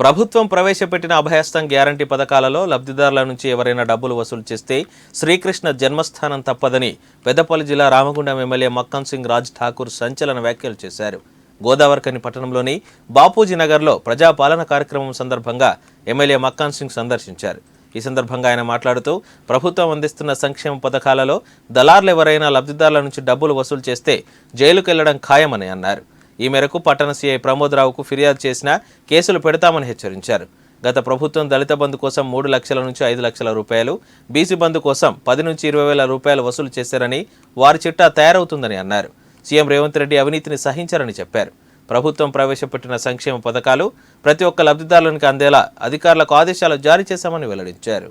ప్రభుత్వం ప్రవేశపెట్టిన అభయస్థం గ్యారంటీ పథకాలలో లబ్ధిదారుల నుంచి ఎవరైనా డబ్బులు వసూలు చేస్తే శ్రీకృష్ణ జన్మస్థానం తప్పదని పెద్దపల్లి జిల్లా రామగుండం ఎమ్మెల్యే మక్కన్ సింగ్ రాజ్ ఠాకూర్ సంచలన వ్యాఖ్యలు చేశారు. గోదావరికని పట్టణంలోని బాపూజీ నగర్లో ప్రజాపాలన కార్యక్రమం సందర్భంగా ఎమ్మెల్యే మక్కాన్ సింగ్ సందర్శించారు. ఈ సందర్భంగా ఆయన మాట్లాడుతూ ప్రభుత్వం అందిస్తున్న సంక్షేమ పథకాలలో దళార్లు ఎవరైనా లబ్ధిదారుల నుంచి డబ్బులు వసూలు చేస్తే జైలుకు వెళ్ళడం ఖాయమని అన్నారు. ఈ మేరకు పట్టణ సీఐ ప్రమోద్రావుకు ఫిర్యాదు చేసినా కేసులు పెడతామని హెచ్చరించారు. గత ప్రభుత్వం దళిత బంధు కోసం మూడు లక్షల నుంచి ఐదు లక్షల రూపాయలు బీసీ బంధు కోసం పది నుంచి ఇరవై వేల రూపాయలు వసూలు చేశారని వారి చిట్టా తయారవుతుందని అన్నారు. సీఎం రేవంత్ రెడ్డి అవినీతిని సహించారని చెప్పారు. ప్రభుత్వం ప్రవేశపెట్టిన సంక్షేమ పథకాలు ప్రతి ఒక్క లబ్ధిదారునికి అందేలా అధికారులకు ఆదేశాలు జారీ చేశామని వెల్లడించారు.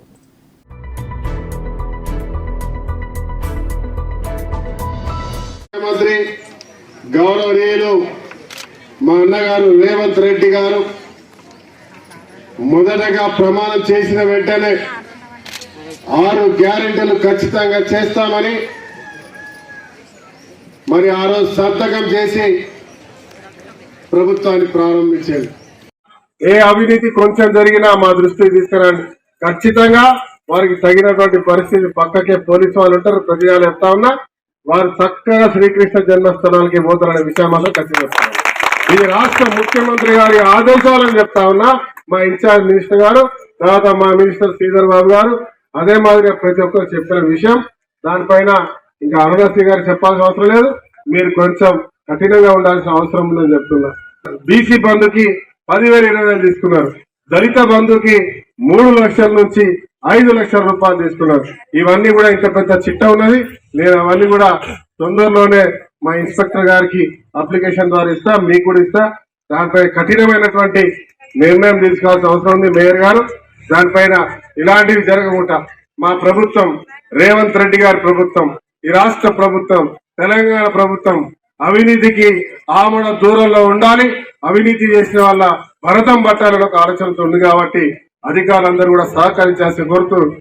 ముఖ్యమంత్రి గౌరవనీయులు మా అన్నగారు రేవంత్ రెడ్డి గారు మొదటగా ప్రమాణం చేసిన వెంటనే ఆరు గ్యారెంటీలు ఖచ్చితంగా చేస్తామని మరి ఆ రోజు సంతకం చేసి ప్రభుత్వాన్ని ప్రారంభించారు. ఏ అవినీతి కొంచెం జరిగినా మా దృష్టికి తీసుకురండి. ఖచ్చితంగా వారికి తగినటువంటి పరిస్థితి పక్కకే పోలీసు వాళ్ళు ఉంటారు ప్రతిగా చెప్తా ఉన్నా వారు చక్కగా శ్రీకృష్ణ జన్మస్థానానికి పోతారనే విషయం మాత్రం ఖచ్చితంగా ఇది రాష్ట్ర ముఖ్యమంత్రి గారి ఆదేశాలని చెప్తా ఉన్నా మా ఇన్ఛార్జ్ మినిస్టర్ గారు తర్వాత మా మినిస్టర్ శ్రీధర్ బాబు గారు అదే మాదిరిగా ప్రతి ఒక్కరు చెప్పిన విషయం. దానిపైన ఇంకా అరుణశ్రీ గారు చెప్పాల్సిన అవసరం లేదు. మీరు కొంచెం కఠినంగా ఉండాల్సిన అవసరం ఉందని చెప్తున్నా. బీసీ బంధుకి పదివేల ఇరవై వేలు తీసుకున్నారు. దళిత బంధుకి మూడు లక్షల నుంచి ఐదు లక్షల రూపాయలు తీసుకున్నారు. ఇవన్నీ కూడా ఇంత పెద్ద చిట్ట ఉన్నది. నేను అవన్నీ కూడా తొందరలోనే మా ఇన్స్పెక్టర్ గారికి అప్లికేషన్ ద్వారా ఇస్తా మీకు కూడా ఇస్తా. దానిపై కఠినమైనటువంటి నిర్ణయం తీసుకోవాల్సిన అవసరం ఉంది. మేయర్ గారు దానిపైన ఇలాంటివి జరగకుండా మా ప్రభుత్వం రేవంత్ రెడ్డి గారి ప్రభుత్వం ఈ రాష్ట్ర ప్రభుత్వం తెలంగాణ ప్రభుత్వం అవినీతికి ఆమడ దూరంలో ఉండాలి. అవినీతి చేసిన వాళ్ళ భరతం పట్టాలని ఒక ఆలోచనతో ఉంది కాబట్టి అధికారులందరూ కూడా సహకరించాల్సి కోరుతూ